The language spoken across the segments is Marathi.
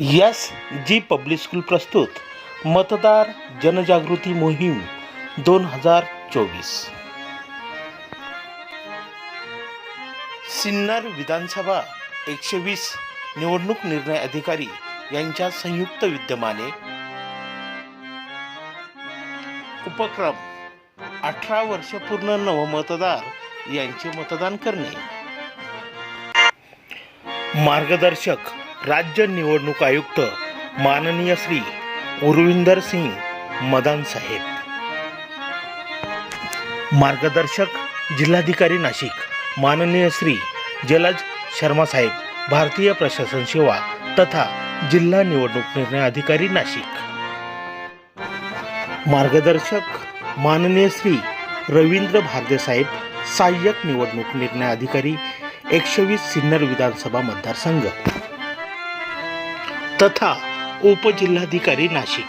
यस जी पब्लिक स्कूल प्रस्तुत मतदार जनजागृती मोहीम दोन हजार चोवीस. सिन्नर विधानसभा एकशे वीस निवडणूक निर्णय अधिकारी यांच्या संयुक्त विद्यमाने उपक्रम अठरा वर्ष पूर्ण नवमतदार यांचे मतदान करणे. मार्गदर्शक राज्य निवडणूक आयुक्त माननीय श्री उरविंदर सिंग मदान साहेब. मार्गदर्शक जिल्हाधिकारी नाशिक माननीय श्री जलज शर्मा साहेब भारतीय प्रशासन सेवा तथा जिल्हा निवडणूक निर्णय अधिकारी नाशिक. मार्गदर्शक माननीय श्री रवींद्र भारदे साहेब सहाय्यक निवडणूक निर्णय अधिकारी एकशे वीस सिन्नर विधानसभा मतदारसंघ. तथा उपजिल्हाधिकारी नाशिक.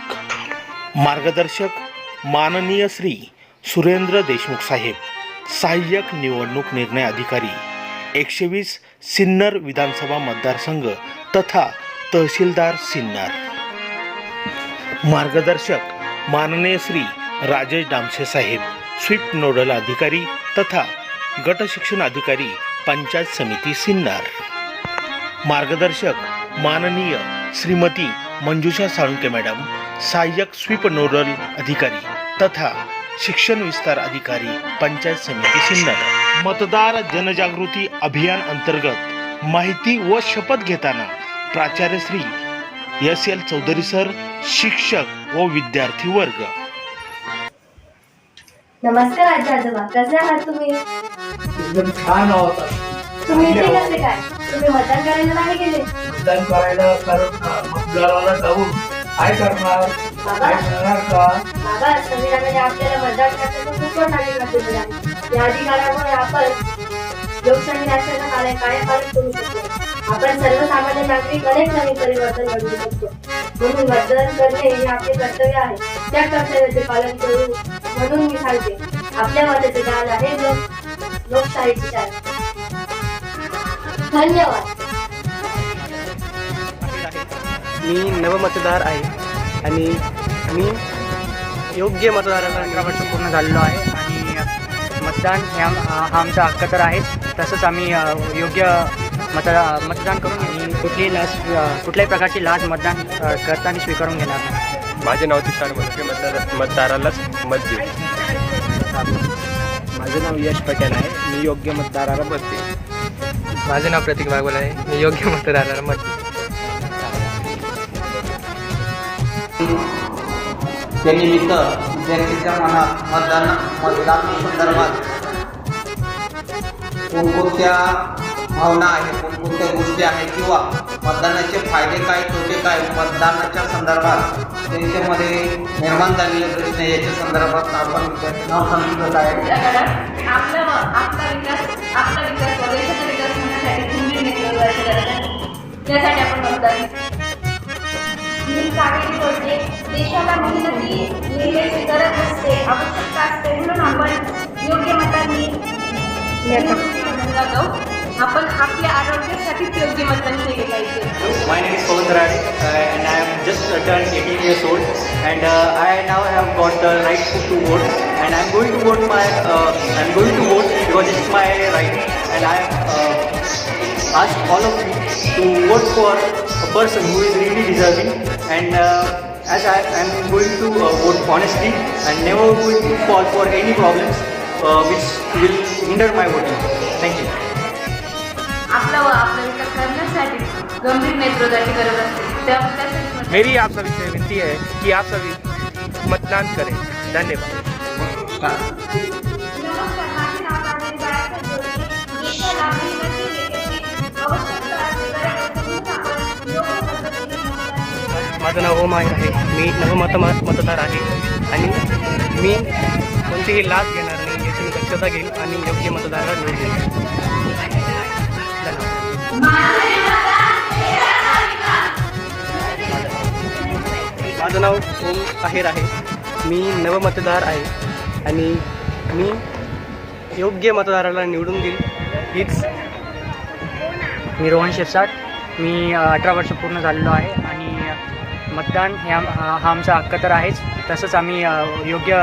मार्गदर्शक माननीय श्री सुरेंद्र देशमुख साहेब सहाय्यक निवडणूक निर्णय अधिकारी एकशे वीस सिन्नर विधानसभा मतदारसंघ तथा तहसीलदार सिन्नर. मार्गदर्शक माननीय श्री राजेश डामसे साहेब स्वीप नोडल अधिकारी तथा गट शिक्षण अधिकारी पंचायत समिती सिन्नर. मार्गदर्शक माननीय श्रीमती मंजुषा साळुंके मॅडम सहाय्यक स्वीप नोडल अधिकारी तथा शिक्षण विस्तार अधिकारी पंचायत समिती सिन्नर. मतदार जनजागृती अभियान अंतर्गत माहिती व शपथ घेताना प्राचार्य Shri S L Chaudhari sir शिक्षक व विद्यार्थी वर्ग. नमस्कार आजी आजोबा कसे आहात तुम्ही? एकदम छान होता तुम्ही इथे कसे काय? तुम्ही मतदान करायला नाही गेले. मतदान करायला कारण मतदाराला जाऊन काय करणार? काय करणार का? बाबा संविधानाने आपल्याला मतदान करण्याचं खूप आहे या अधिकारामुळे आपण लोकशाही राष्ट्राचा कार्य कार्यपालन करू शकतो. आपण सर्वसामान्य नागरिक अनेक नवीन परिवर्तन घडवू शकतो. म्हणून मतदान करणे हे आपले कर्तव्य आहे. त्या कर्तव्याचे पालन करू. म्हणून मी सांगते आपल्या मताचे दान आहे लोक लोकशाहीची शान धन्यवाद. मी नवमतदार आहे आणि मी योग्य मतदाराला अठरा वर्ष पूर्ण झालेलो आहे आणि मतदान हे आम हा आमचा हक्क तर आहेच तसंच आम्ही अ, योग्य मतदा मतदान करून आणि कुठलीही लाच अ, कुठल्याही प्रकारची लाच मतदान अ, करताना स्वीकारून घेणार नाही. माझे नाव तुषार मनके मतदार मतदारालाच मत देऊ. माझं नाव यश पटेल आहे. मी योग्य मतदाराला मत देईन. माझं नाव प्रतीक भागवल आहे. मी योग्य मतदाराला मत. त्यानिमित्त जनतेच्या मनात मतदान मतदान संदर्भात कोणकोणत्या भावना आहेत कोणकोणत्या गोष्टी आहेत किंवा मतदानाचे फायदे काय तोटे काय मतदानाच्या संदर्भात त्यांच्यामध्ये निर्माण झालेले प्रश्न याच्या संदर्भात आपण नाव सांगितलं आहे. नेतृत्वाची गरज आहे त्यासाठी आपण मतदान मी कावेरी बोलते देशाला मेहनती निर्णयाची गरज असते आवश्यकता असते म्हणून आपण योग्य मतांनी आपण आपल्या आरोग्यासाठीच योग्य मतदान केले पाहिजे My name is Pawan Tarade uh, and I am just uh, turned 18 years old and uh, I now have got the right to, to vote and I'm going to vote my uh, I'm going to vote because it's my uh, ask all of you to vote for a person who is really deserving and uh, as I am going to uh, vote honestly and never going to fall for any problems uh, which will hinder my voting. Thank you. आपला व आपला विकास करण्यासाठी गंभीर नेतृत्वाची गरज असते त्या त्यासाठी मेरी आप सभी से विनती है कि आप सभी मतदान करें धन्यवाद नमस्कार माझं नाव ओम आहे. मी नवमत मतदार आहे. आणि मी कोणतीही लाच घेणार नाही याची मी दक्षता घेईन आणि योग्य मतदाराला निवडून देईन माझं नाव ओम आहेर आहे. मी नवमतदार आहे. आणि मी योग्य मतदाराला निवडून देईल हीच मी रोहन शिरसाट. मी अठरा वर्ष पूर्ण झालेलो आहे. मतदान हे आम हा आमचा हक्क तर आहेच. तसंच आम्ही योग्य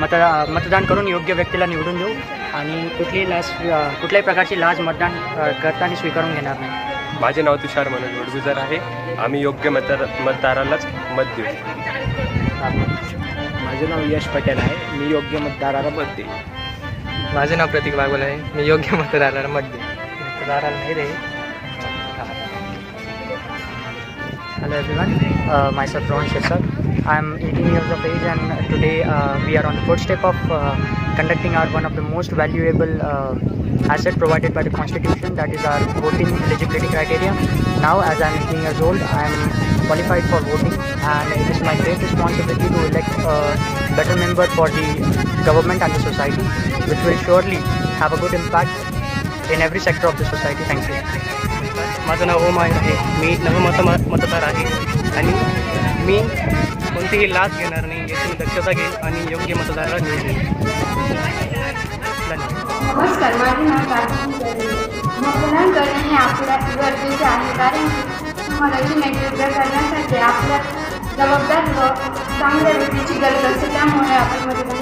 मत मतदान करून योग्य व्यक्तीला निवडून देऊ आणि कुठलीही लाच अ, कुठल्याही प्रकारची लाच मतदान करताना स्वीकारून घेणार नाही. माझे नाव तुषार मनोज वडगुजर आहे. आम्ही योग्य मतदार मतदारालाच मत देऊ. माझे नाव यश पटेल आहे. मी योग्य मतदाराला मत देईन. माझे नाव प्रतीक बागोल आहे. मी योग्य मतदाराला मत देईन. मतदाराला नाही रे Hello everyone, uh, myself Rohan Shirsak. I'm 18 years of age and today uh, we are on the first step of uh, conducting our one of the most valuable uh, asset provided by the constitution that is our voting eligibility criteria. Now as I'm 18 years old, I'm qualified for voting and it is my great responsibility to elect a better member for the government and the society which will surely have a good impact in every sector of the society. Thank you. माझं नाव ओम आहे. मी नवमत मतदार आहे. आणि मी कोणतीही लाच घेणार नाही याची मी दक्षता घेईन आणि योग्य मतदाराला निवडून देईन नमस्कार माझे नाव कार्तिक मतदान करणे हे आपल्या गरजेचे आहे कारण की समाजाचे नेतृत्व करण्यासाठी आपल्या जबाबदार व चांगल्या व्यक्तीची गरज असते त्यामुळे आपण मतदान